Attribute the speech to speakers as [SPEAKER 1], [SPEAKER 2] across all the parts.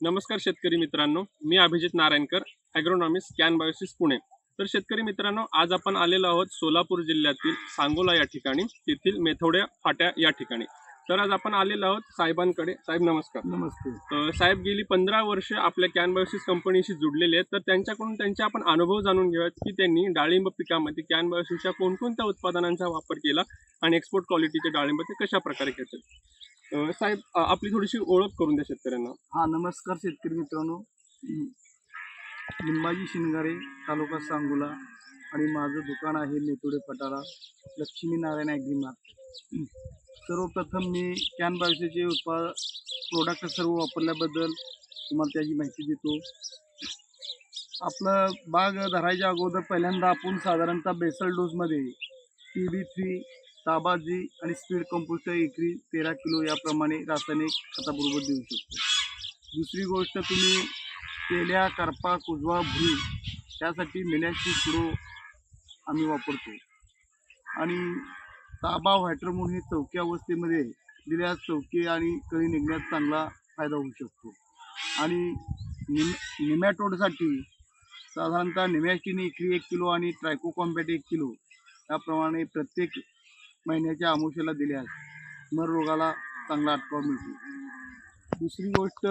[SPEAKER 1] नमस्कार शेतकरी मित्रांनो मी Abhijit Narayankar agronomist Can Biosys Pune. तर शेतकरी मित्रांनो आज आपण आलेलो आहोत सोलापूर जिल्ह्यातील सांगोला या ठिकाणी तेथील मेथोड्या फाट्या या ठिकाणी. तर आज आपण आलेलो आहोत साहेबांकडे. साहेब नमस्कार.
[SPEAKER 2] नमस्ते.
[SPEAKER 1] साहेब गेली पंधरा वर्ष आपल्या कॅन बायोसिस कंपनीशी जुडलेले आहेत. तर त्यांच्याकडून त्यांचे आपण अनुभव जाणून घेऊयात की त्यांनी डाळिंब पिकामध्ये कॅन बायोसिसच्या कोणकोणत्या उत्पादनांचा वापर केला आणि एक्सपोर्ट क्वालिटीचे डाळिंब ते कशा प्रकारे घेतात साहेब आपली थोडीशी ओळख करून द्या शेतकऱ्यांना.
[SPEAKER 2] हा नमस्कार शेतकरी मित्रांनो. हं. लिंबाजी शिंगारे तालुका सांगोला आणि माझं दुकान आहे मेतोडे पटारा लक्ष्मी नारायण ॲग्री मार्केट सर्वप्रथम मी कॅन बायोसेचे उत्पाद प्रोडक्ट सर्व वापरल्याबद्दल तुम्हाला त्याची माहिती देतो. आपलं बाग धरायच्या अगोदर पहिल्यांदा आपण साधारणतः बेसल डोसमध्ये टी बी थ्री ताबाजी आणि स्पीड कंपोस्ट एकरी तेरा किलो याप्रमाणे रासायनिक खताबरोबर देऊ शकतो. दुसरी गोष्ट तुम्ही केल्या करपा कुजवा भुई त्यासाठी मेल्याची सुडो आम्ही वापरतो. आणि ताबा व्हायट्रमोन हे चौक्या अवस्थेमध्ये दिल्यास चौकी आणि कळी निघण्यात चांगला फायदा होऊ शकतो. आणि निम निमॅटोडसाठी साधारणतः निमॅस्टिन एकरी एक किलो आणि ट्रायकोकॉम्बॅट एक किलो याप्रमाणे प्रत्येक महिन्याच्या आमुष्याला दिल्यास मर रोगाला चांगला अटकाव मिळतो. दुसरी गोष्ट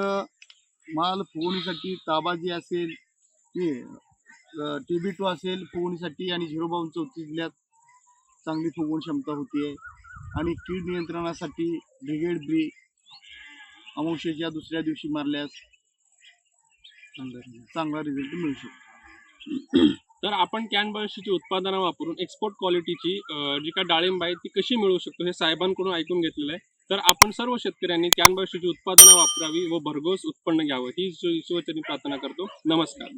[SPEAKER 2] माल फुगवणीसाठी ताबा जी असेल ते टी बी टू असेल फुगवणीसाठी आणि झिरो बावन चौथी दिल्यात चांगली फुगवण क्षमता होती आणि कीड नियंत्रणासाठी ब्रिगेड ब्री अमावशेच्या दुसऱ्या दिवशी मारल्यास चांगला रिझल्ट मिळू शकतो.
[SPEAKER 1] तर आपण कॅन बायोसिसची उत्पादनं वापरून एक्सपोर्ट क्वालिटीची जी काय डाळिंब आहे ती कशी मिळवू शकतो हे साहेबांकडून ऐकून घेतलेलं आहे. तर आपण सर्व शेतकऱ्यांनी कॅन बायोसिसची उत्पादनं वापरावी व भरघोस उत्पन्न घ्यावं ही ईश्वरचरणी प्रार्थना करतो. नमस्कार.